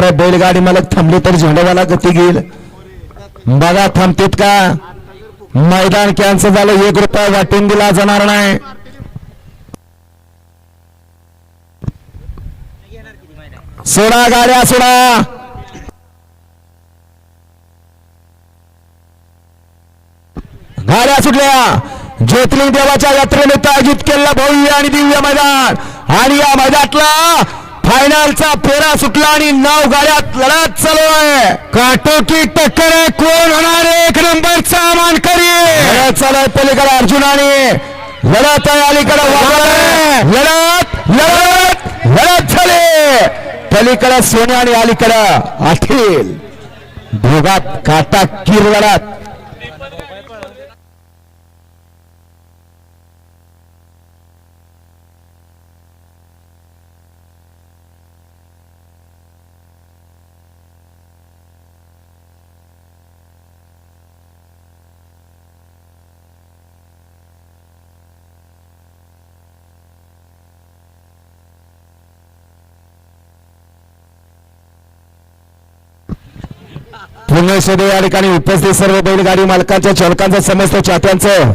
करा बैलगाडी मालक थांबली तर झेंडावाला गती घेईल. बघा थांबतेत का? मैदान कॅन्सल झालं एक रुपया वाटून दिला जाणार नाही. सोडा गाड्या सोडा. गाड्या सुटल्या. ज्योतिर्लिंग देवाच्या यात्रेनिमित्त आयोजित केलेला भव्य आणि दिव्य मैदान. आणि या मैदानातला फायनलचा फेरा सुटला आणि नऊ गाड्यात लढत चालू आहे. काटोकी टक्कर आहे कोण होणार एक नंबरचा मानकरी? लढत चालू आहे पलीकडे अर्जुनाने लढत आहे अलीकडे. लढत लढत लढत झाली. पलीकडे सोने आणि अलीकडे अखिल. दोघात काटा किर लढत पुणे या ठिकाणी उपस्थित सर्व बैलगाडी मालकांच्या चालकांचं समस्त चात्यांचं